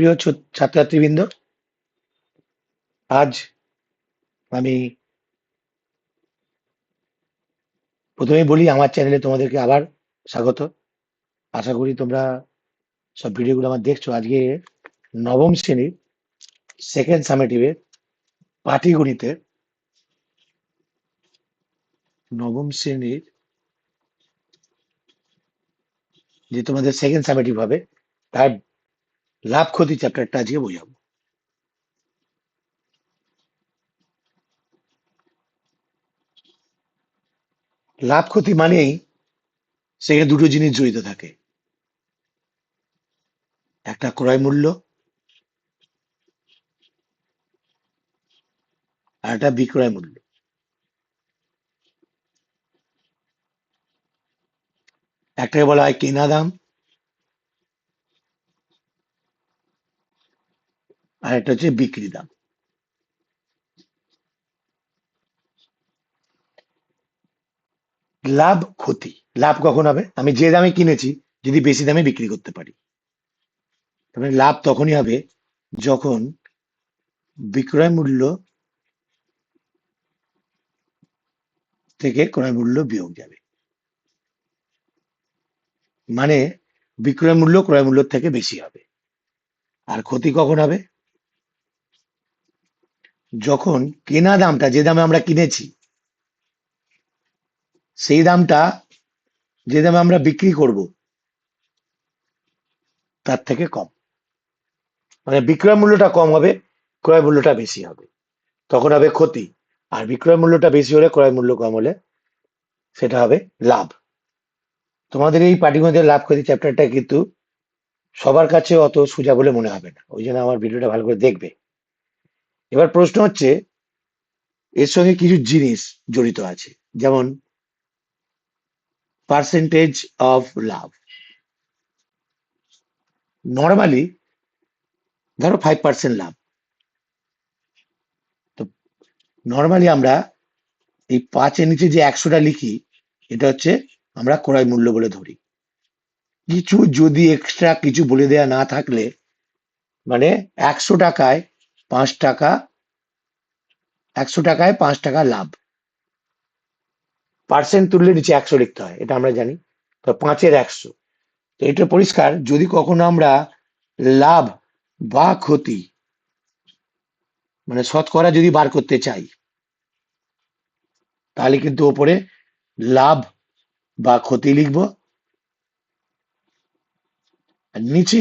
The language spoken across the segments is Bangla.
প্রিয় ছাত্রছাত্রীবৃন্দ, আজ আমি প্রথমেই বলি, আমার চ্যানেলে তোমাদেরকে আবার স্বাগত। আশা করি তোমরা সব ভিডিওগুলো আমার দেখছ। আজকে নবম শ্রেণির সেকেন্ড সামেটিভের পাটিগণিতের নবম শ্রেণির যে তোমাদের সেকেন্ড সামেটিভ হবে, তার লাভ ক্ষতি চ্যাপ্টারটা আজকে বোঝাবো। লাভ ক্ষতি মানেই সেখানে দুটো জিনিস জড়িত থাকে। একটা ক্রয় মূল্য আর একটা বিক্রয় মূল্য। একটাকে বলা হয় কেনা দাম আর একটা হচ্ছে বিক্রি দাম। লাভ ক্ষতি। লাভ কখন হবে? আমি যে দামে কিনেছি, যদি বেশি দামে বিক্রি করতে পারি। তবে লাভ তখনই হবে যখন বিক্রয় মূল্য থেকে ক্রয় মূল্য বিয়োগ যাবে। মানে বিক্রয় মূল্য ক্রয় মূল্য থেকে বেশি হবে। আর ক্ষতি কখন হবে? যখন কেনা দামটা, যে দামে আমরা কিনেছি, সেই দামটা, যে দামে আমরা বিক্রি করব, তার থেকে কম। মানে বিক্রয় মূল্যটা কম হবে, ক্রয় মূল্যটা বেশি হবে। তখন হবে ক্ষতি। আর বিক্রয় মূল্যটা বেশি হলে ক্রয় মূল্য কম হলে সেটা হবে লাভ। তোমাদের এই পাটিগণিতের লাভ ক্ষতি চ্যাপ্টারটা কিন্তু সবার কাছে অত সোজা বলে মনে হবে না। ওই জন্য আমার ভিডিওটা ভালো করে দেখবে। এবার প্রশ্ন হচ্ছে, এর সঙ্গে কিছু জিনিস জড়িত আছে, যেমন পার্সেন্টেজ অফ লাভ নর্মালি ধরো ফাইভ পার্সেন্ট লাভ তো নর্মালি আমরা এই পাঁচের নিচে যে একশোটা লিখি, এটা হচ্ছে আমরা ক্রয় মূল্য বলে ধরি। কিছু যদি এক্সট্রা কিছু বলে দেয়া না থাকলে মানে একশো টাকায় পাঁচ টাকা, একশো টাকায় পাঁচ টাকা লাভ। পার্সেন্ট তুললে নিচে একশো লিখতে হয়, এটা আমরা জানি। তো পাঁচের একশো। তো এটা পরিষ্কার, যদি কখনো আমরা লাভ বা ক্ষতি মানে শতকরা যদি বার করতে চাই, তাহলে কিন্তু ওপরে লাভ বা ক্ষতি লিখব। আর নিচে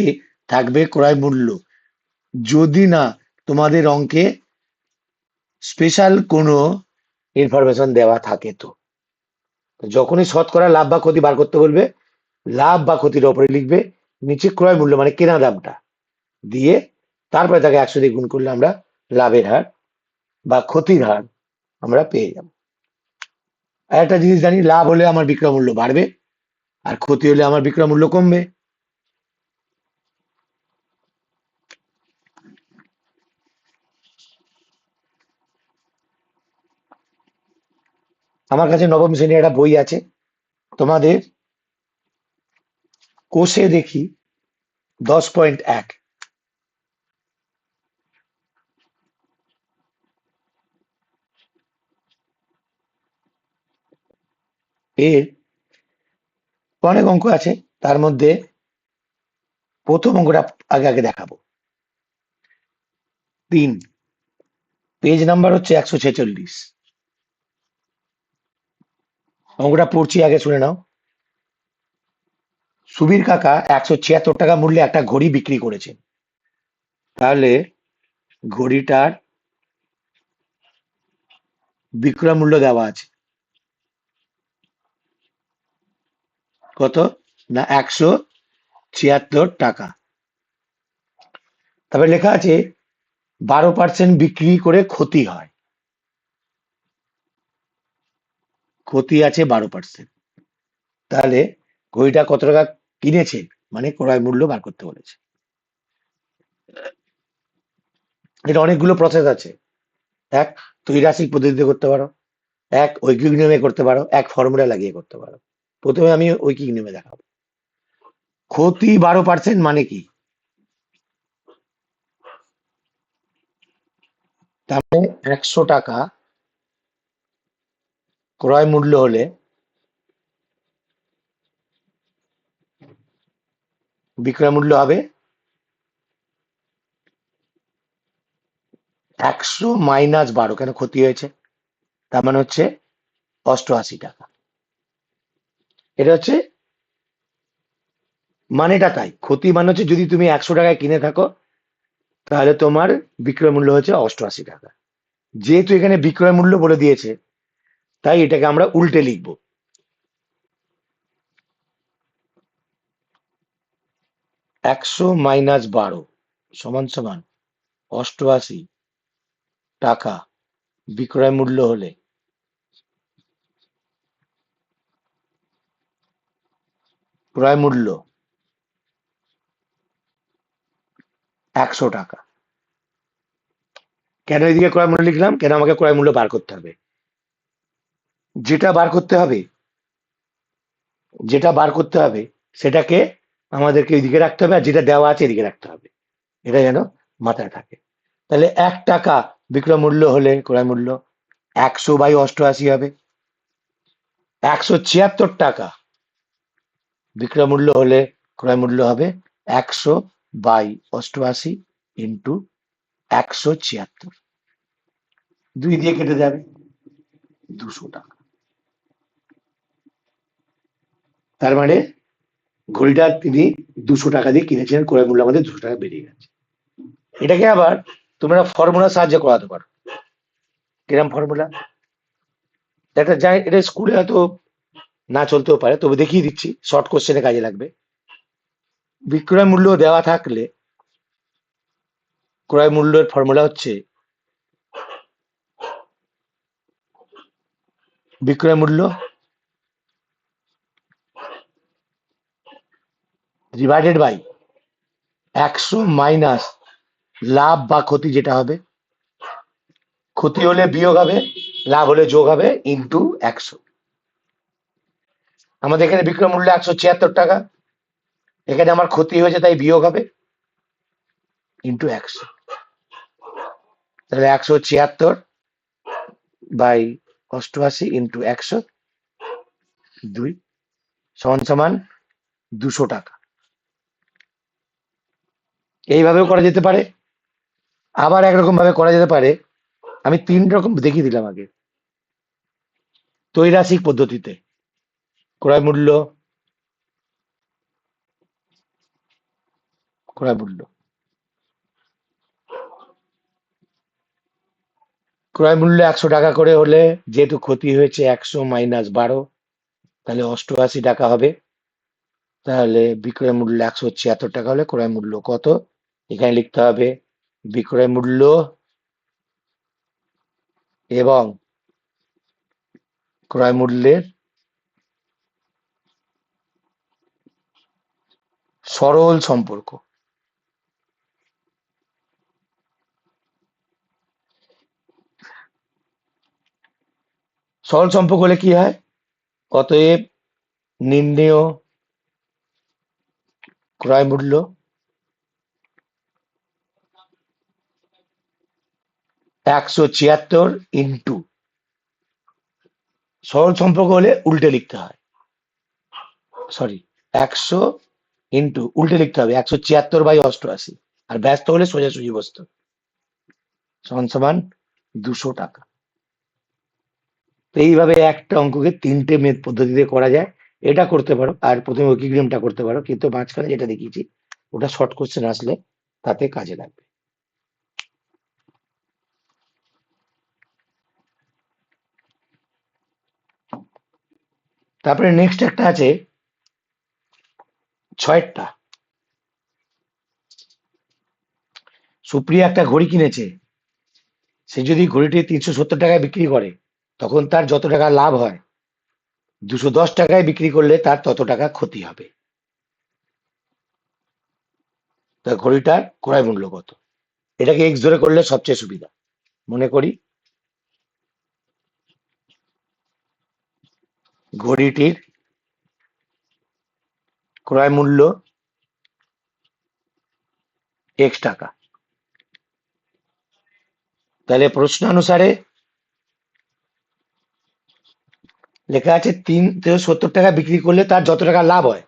থাকবে ক্রয় মূল্য। যদি না তোমাদের অঙ্কে স্পেশাল কোনো ইনফরমেশন দেওয়া থাকে তো। যখনই শতকরা লাভ বা ক্ষতি বার করতে বলবে, লাভ বা ক্ষতির ওপরে লিখবে, নিচে ক্রয় মূল্য মানে কেনা দামটা দিয়ে তারপরে তাকে একশো দিয়ে গুণ করলে আমরা লাভের হার বা ক্ষতির হার আমরা পেয়ে যাব। আর একটা জিনিস জানি, লাভ হলে আমার বিক্রয় মূল্য বাড়বে, আর ক্ষতি হলে আমার বিক্রয় মূল্য কমবে। আমার কাছে নবম শ্রেণির একটা বই আছে। তোমাদের কোষে দেখি দশ পয়েন্ট এক। এর অনেক অঙ্ক আছে, তার মধ্যে প্রথম অঙ্কটা আগে আগে দেখাবো। তিন পেজ নাম্বার হচ্ছে একশো ছেচল্লিশ। অঙ্কটা পড়ছি, আগে শুনে নাও। সুবীর কাকা একশো ছিয়াত্তর টাকা মূল্যে একটা ঘড়ি বিক্রি করেছেন তাহলে ঘড়িটার বিক্রয় মূল্য দেওয়া আছে। কত? না, একশো ছিয়াত্তর টাকা। তারপরে লেখা আছে, বারো পার্সেন্ট বিক্রি করে ক্ষতি হয়। ক্ষতি আছে বারো পার্সেন্ট তাহলে ঘড়িটা কত টাকা কিনেছে? মানে ক্রয় মূল্য বার করতে বলেছে। এটা অনেকগুলো প্রসেস আছে। এক ত্রিরাশিক পদ্ধতিতে করতে পারো। এক, ঐকিক নিয়মে করতে পারো। এক ফর্মুলা লাগিয়ে করতে পারো। প্রথমে আমি ঐকিক নিয়মে দেখাবো। ক্ষতি বারো পার্সেন্ট মানে কি? তাহলে একশো টাকা ক্রয় মূল্য হলে বিক্রয় মূল্য হবে একশো মাইনাস বারো। কেন ক্ষতি হয়েছে? তার মানে হচ্ছে অষ্টআশি টাকা। এটা হচ্ছে মানেটা তাই। ক্ষতি মানে হচ্ছে যদি তুমি একশো টাকায় কিনে থাকো, তাহলে তোমার বিক্রয় মূল্য হচ্ছে অষ্টআশি টাকা। যেহেতু এখানে বিক্রয় মূল্য বলে দিয়েছে তাই এটাকে আমরা উল্টে লিখব। একশো মাইনাস বারো সমান সমান অষ্টআশি টাকা বিক্রয় মূল্য হলে ক্রয় মূল্য একশো টাকা। কেন এদিকে ক্রয় মূল্য লিখলাম? কেন আমাকে ক্রয় মূল্য বার করতে হবে? যেটা বার করতে হবে, যেটা বার করতে হবে, সেটাকে আমাদেরকে এদিকে রাখতে হবে আর যেটা দেওয়া আছে এদিকে রাখতে হবে। এটা যেন মাথায় থাকে। তাহলে এক টাকা বিক্রয় মূল্য হলে ক্রয় মূল্য একশো বাই অষ্টআশি হবে। একশো ছিয়াত্তর টাকা বিক্রয় মূল্য হলে ক্রয় মূল্য হবে একশো বাই অষ্টআশি ইন্টু একশো ছিয়াত্তর। দুই দিয়ে কেটে যাবে দুশো টাকা। তার মানে ঘড়িটা তিনি দুশো টাকা দিয়ে কিনেছিলেন, ক্রয় মূল্য আমাদের দুশো টাকা বেরিয়ে গেছে। এটাকে আবার তোমরা ফর্মুলার সাহায্য করাতে পারো। কিরম ফর্মুলা একটা যাই, এটা স্কুলে হয়তো না চলতেও পারে, তবে দেখিয়ে দিচ্ছি শর্ট কোশ্চেনে কাজে লাগবে। বিক্রয় মূল্য দেওয়া থাকলে ক্রয় মূল্যের ফর্মুলা হচ্ছে বিক্রয় মূল্য ডিভাইডেড বাই একশো মাইনাস লাভ বা ক্ষতি যেটা হবে, ক্ষতি হলে বিয়োগ হবে, লাভ হলে যোগ হবে ইন্টু একশো। আমাদের এখানে বিক্রয় মূল্য একশো ছিয়াত্তর টাকা, এখানে আমার ক্ষতি হয়েছে তাই বিয়োগ হবে ইন্টু একশো। তাহলে একশো ছিয়াত্তর বাই অষ্টআশি ইন্টু একশো দুই, সমান সমান দুশো টাকা। এইভাবেও করা যেতে পারে। আবার একরকম ভাবে করা যেতে পারে। আমি তিন রকম দেখিয়ে দিলাম আগে। তৈরাসিক পদ্ধতিতে। ক্রয় মূল্য। ক্রয় মূল্য। ক্রয় মূল্য একশো টাকা করে হলে যেহেতু ক্ষতি হয়েছে একশো মাইনাস বারো, তাহলে অষ্টআশি টাকা হবে। তাহলে বিক্রয় মূল্য একশো ছিয়াত্তর টাকা হলে ক্রয় মূল্য কত? এখানে লিখতে হবে বিক্রয় মূল্য এবং ক্রয় মূল্যের সরল সম্পর্ক। সরল সম্পর্ক হলে কি হয়? অতএব নির্ণেয় ক্রয় মূল্য একশো ছিয়াত্তর ইন্টু সরল সম্পর্ক হলে উল্টে লিখতে হয়। সরি একশো ইন্টু উল্টে লিখতে হবে, একশো ছিয়াত্তর বাই অষ্টআশি। আর ব্যস্ত হলে সোজাসুজি বসতো সমান সমান দুশো টাকা। এইভাবে একটা অঙ্ককে তিনটে মেদ পদ্ধতিতে করা যায়। এটা করতে পারো, আর প্রথমে ঐকিগ্রামটা করতে পারো। কিন্তু মাঝখানে যেটা দেখিয়েছি, ওটা শর্ট কোশ্চেন আসলে তাতে কাজে লাগবে। তারপরে নেক্সট একটা আছে, ছয়েরটা। সুপ্রিয়া একটা ঘড়ি কিনেছে, সে যদি ঘড়িটি তিনশো সত্তর টাকায় বিক্রি করে, তখন তার যত টাকা লাভ হয়, দুশো দশ টাকায় বিক্রি করলে তার তত টাকা ক্ষতি হবে। ঘড়িটার ক্রয় মূল্য কত? এটাকে এক্স ধরে করলে সবচেয়ে সুবিধা। মনে করি ঘড়িটির ক্রয় মূল্য এক্স টাকা। তাহলে প্রশ্ন অনুসারে লেখা আছে তিন সত্তর টাকা বিক্রি করলে তার যত টাকা লাভ হয়,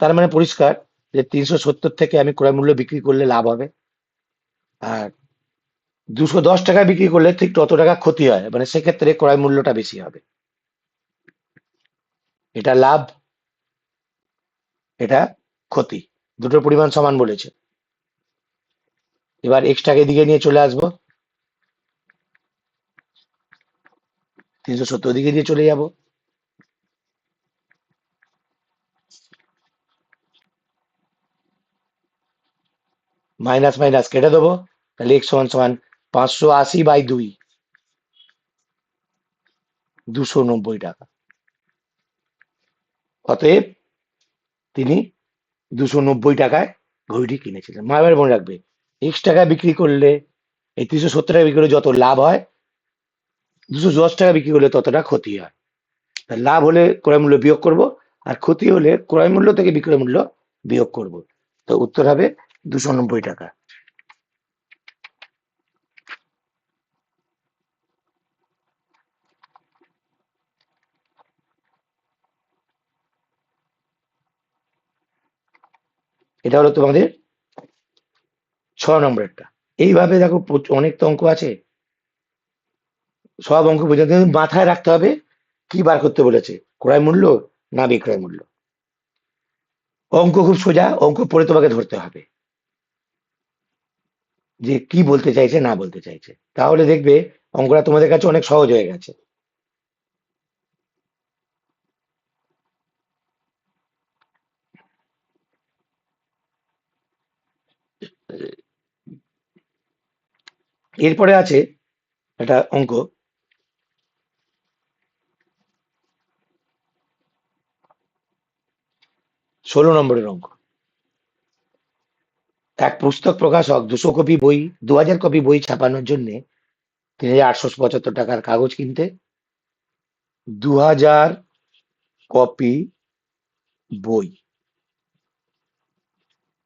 তার মানে পরিষ্কার যে তিনশো সত্তর থেকে আমি ক্রয় মূল্য বিক্রি করলে লাভ হবে। আর দুশো দশ টাকা বিক্রি করলে ঠিক তত টাকা ক্ষতি হয় মানে সেক্ষেত্রে ক্রয় মূল্যটা বেশি হবে। এটা লাভ, এটা ক্ষতি। দুটোর পরিমাণ সমান বলেছে। এবার এক্সট্রাকে দিকে নিয়ে চলে আসব। তিনশো সত্তর দিকে দিয়ে চলে যাব। মাইনাস মাইনাস কেটে দেবো। তাহলে এক্স সমান সমান পাঁচশো আশি বাই দুই। দুশো নব্বই টাকা। অতএব তিনি দুশো নব্বই টাকায় ঘড়িটি কিনেছিলেন। মা, এবার মনে রাখবে এক্স টাকায় বিক্রি করলে এই তিনশো সত্তর টাকা বিক্রি করলে যত লাভ হয়, দুশো দশ টাকা বিক্রি করলে ততটা ক্ষতি হয়। লাভ হলে ক্রয় মূল্য বিয়োগ করব, আর ক্ষতি হলে ক্রয় মূল্য থেকে বিক্রয় মূল্য বিয়োগ করব। তো উত্তর হবে দুশো নব্বই টাকা। এটা হলো তোমাদের ছ নম্বরেরটা এইভাবে দেখো অনেক তো অঙ্ক আছে। সব অঙ্ক পর্যন্ত মাথায় রাখতে হবে কি বার করতে বলেছে, ক্রয় মূল্য না বিক্রয় মূল্য। অঙ্ক খুব সোজা, অঙ্ক পড়ে তোমাকে ধরতে হবে। যে কি বলতে চাইছে না বলতে চাইছে। তাহলে দেখবে অঙ্কটা তোমাদের কাছে অনেক সহজ হয়ে গেছে। এরপরে আছে একটা অঙ্ক। ষোলো নম্বরের অঙ্ক। এক পুস্তক প্রকাশক দুশো কপি বই, দু হাজার কপি বই ছাপানোর জন্য তিন হাজার আটশো পঁচাত্তর টাকার কাগজ কিনতে দু হাজার কপি বই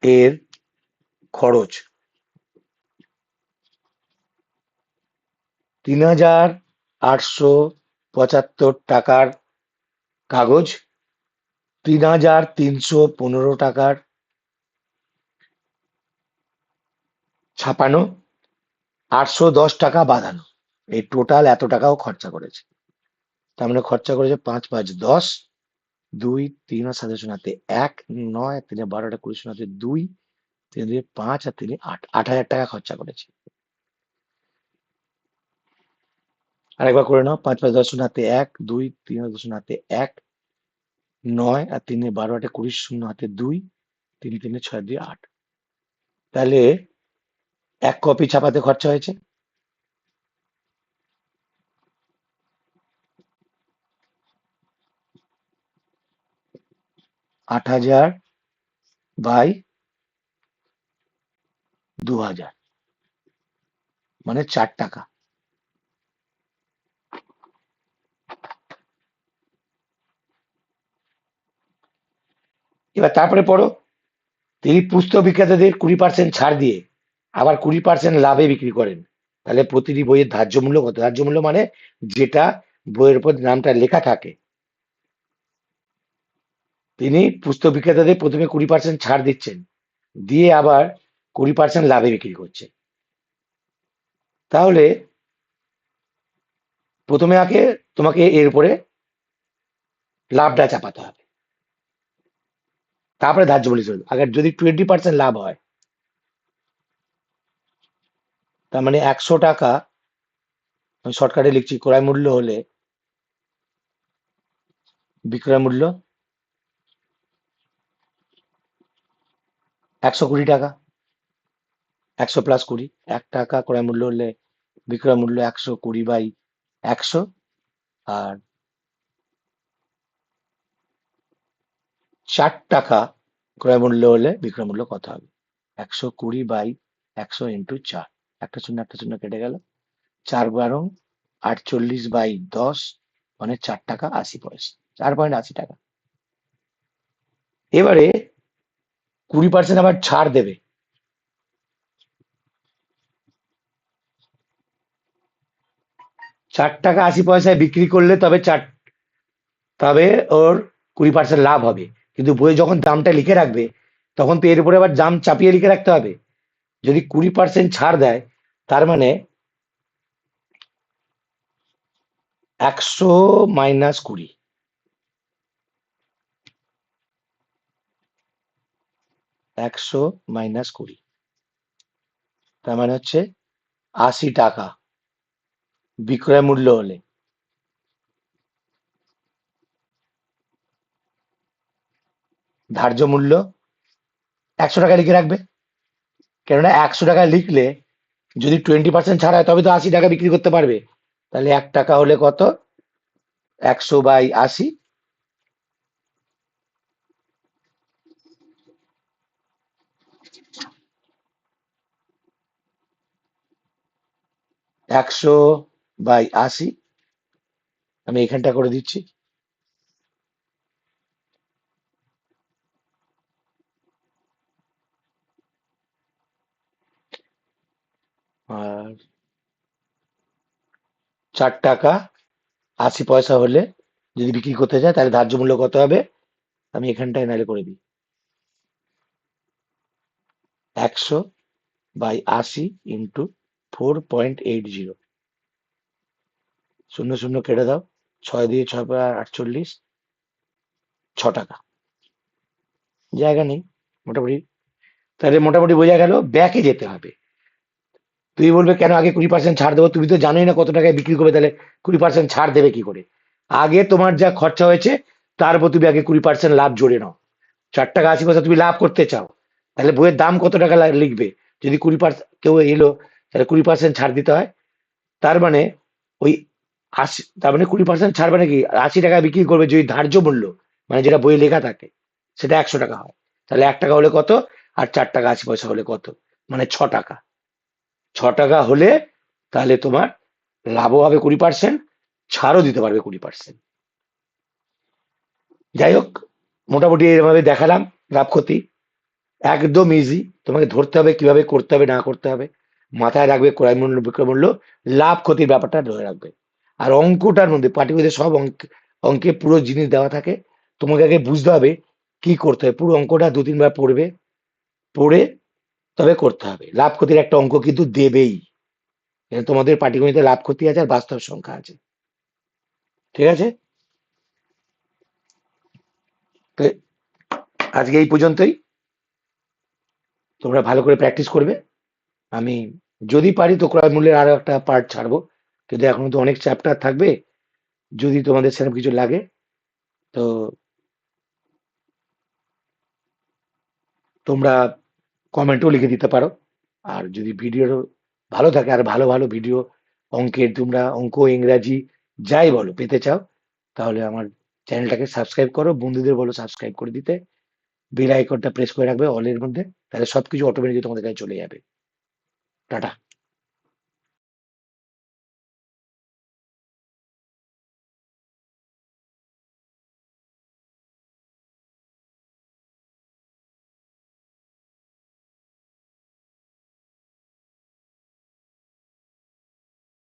এর খরচ তিন হাজার আটশো পঁচাত্তর টাকার কাগজ, তিন হাজার তিনশো পনেরো টাকার ছাপানো, আটশো দশ টাকা বাঁধানো। এই টোটাল এত টাকাও খরচা করেছে। তার মানে খরচা করেছে পাঁচ পাঁচ, দশ, দুই, তিন আর সাথে শোনাতে এক, নয়, তিনে বারোটা কুড়ি শোনাতে দুই, তিন, দুই, পাঁচ আর তিনে, আট আট হাজার টাকা খরচা করেছে। আরেকবার করে নাও, পাঁচ পাঁচ, দশ হাতে এক, দুই, তিন আর দশ হাতে এক, নয়, আর তিনে বারো, আটে কুড়ি, শূন্য, হাতে দুই, তিন তিনে ছয়, দুই, আট। তাহলে এক কপি ছাপাতে খরচা হয়েছে। আট হাজার বাই দু হাজার। মানে চার টাকা। এবার তারপরে পড়ো। তিনি পুস্তক বিক্রেতাদের কুড়ি পার্সেন্ট ছাড় দিয়ে আবার কুড়ি পার্সেন্ট লাভে বিক্রি করেন। তাহলে প্রতিটি বইয়ের ধার্য মূল্য কত? ধার্য মূল্য মানে যেটা বইয়ের উপর নামটা লেখা থাকে। তিনি পুস্তক বিক্রেতাদের প্রথমে কুড়ি পার্সেন্ট ছাড় দিচ্ছেন, দিয়ে আবার কুড়ি পার্সেন্ট লাভে বিক্রি করছে তাহলে প্রথমে আগে তোমাকে এর উপরে লাভটা চাপাতে হবে। তারপরে ধার্য মূল্য চলবে। আগে যদি টোয়েন্টি পার্সেন্ট লাভ হয়, তার মানে একশো টাকা আমি শর্টকাটে লিখছি, ক্রয় মূল্য হলে বিক্রয় মূল্য একশো কুড়ি টাকা, একশো প্লাস কুড়ি। এক টাকা ক্রয় মূল্য হলে বিক্রয় মূল্য একশো কুড়ি বাই একশো আর চার টাকা ক্রয় মূল্য হলে বিক্রয় মূল্য কত হবে? একশো কুড়ি বাই একশো ইন্টু চার। একটা শূন্য একটা শূন্য কেটে গেল। চার বারো আটচল্লিশ বাই দশ মানে চার টাকা আশি পয়সা। চার পয়েন্ট আশি টাকা। এবারে কুড়ি পার্সেন্ট আবার ছাড় দেবে। চার টাকা আশি পয়সায় বিক্রি করলে তবে চার, তবে ওর কুড়ি পার্সেন্ট লাভ হবে। কিন্তু বইয়ে যখন দামটা লিখে রাখবে, তখন তো এর উপরে আবার দাম চাপিয়ে লিখে রাখতে হবে। যদি কুড়ি পার্সেন্ট ছাড় দেয়, তার মানে একশো মাইনাস কুড়ি। একশো মাইনাস কুড়ি। তার মানে হচ্ছে আশি টাকা। বিক্রয় মূল্য হলে। ধার্য মূল্য একশো টাকা লিখে রাখবে। কেননা একশো টাকা লিখলে যদি টোয়েন্টি পার্সেন্ট ছাড় হয়, তবে তো আশি টাকা বিক্রি করতে পারবে। তাহলে এক টাকা হলে কত? একশো বাই আশি। একশো বাই আশি। আমি এখানটা করে দিচ্ছি। আর চার টাকা আশি পয়সা হলে যদি বিক্রি করতে চায় তাহলে ধার্য মূল্য কত হবে? আমি এখানটায় নাহলে করে দিই। একশো বাই আশি into four point eight zero শূন্য শূন্য কেটে দাও। ছয় দিয়ে ছয় আটচল্লিশ। ছ টাকা। জায়গা নেই। মোটামুটি তাহলে মোটামুটি বোঝা গেল ব্যাকে যেতে হবে। তুই বলবে, কেন আগে কুড়ি পার্সেন্ট ছাড় দেবো? তুমি তো জানোই না কত টাকায় বিক্রি করবে, তাহলে কুড়ি পার্সেন্ট ছাড় দেবে কি করে? আগে তোমার যা খরচা হয়েছে, তার উপর তুমি আগে কুড়ি পার্সেন্ট লাভ জোরে নাও। চার টাকা আশি পয়সা তুমি লাভ করতে চাও, তাহলে বইয়ের দাম কত টাকা লিখবে? যদি কুড়ি পার্সেন্ট কেউ এলো, তাহলে কুড়ি পার্সেন্ট ছাড় দিতে হয়। তার মানে ওই আশি, তার মানে কুড়ি পার্সেন্ট ছাড় মানে কি? আশি টাকা বিক্রি করবে যদি ধার্য মূল্য মানে যেটা বইয়ে লেখা থাকে, সেটা একশো টাকা হয়। তাহলে এক টাকা হলে কত? আর চার টাকা আশি পয়সা হলে কত? মানে ছ টাকা। ছ টাকা হলে তাহলে তোমার লাভও হবে কুড়ি পার্সেন্ট ছাড়ও দিতে পারবে কুড়ি পার্সেন্ট যাই হোক, মোটামুটি এভাবে দেখালাম লাভ ক্ষতি একদম ইজি তোমাকে ধরতে হবে কীভাবে করতে হবে, না করতে হবে। মাথায় রাখবে ক্রয় মূল্য, বিক্রয় মূল্য লাভ ক্ষতির ব্যাপারটা ধরে রাখবে। আর অঙ্কটার মধ্যে পাটিগণিতের সব অঙ্ক, অঙ্কে পুরো জিনিস দেওয়া থাকে। তোমাকে আগে বুঝতে হবে কি করতে হবে পুরো অঙ্কটা দু তিনবার পড়বে, পড়ে তবে করতে হবে। লাভ ক্ষতির একটা অঙ্ক কিন্তু দেবেই। তোমাদের পাটিগণিতে লাভ ক্ষতি আছে আর বাস্তব সংখ্যা আছে। ঠিক আছে? আজকে এই পর্যন্তই। তোমরা ভালো করে প্র্যাকটিস করবে। আমি যদি পারি তো ক্রয় মূল্যের আরও একটা পার্ট ছাড়বো। কিন্তু এখন তো অনেক চ্যাপ্টার থাকবে। যদি তোমাদের সেরকম কিছু লাগে, তো তোমরা কমেন্টও লিখে দিতে পারো। আর যদি ভিডিও ভালো থাকে আর ভালো ভালো ভিডিও অঙ্কের তোমরা অঙ্ক ইংরাজি যাই বলো পেতে চাও তাহলে আমার চ্যানেলটাকে সাবস্ক্রাইব করো বন্ধুদের বলো সাবস্ক্রাইব করে দিতে। বেল আইকনটা প্রেস করে রাখবে অলের মধ্যে তাহলে সবকিছু অটোমেটিক তোমাদের কাছে চলে যাবে। টাটা।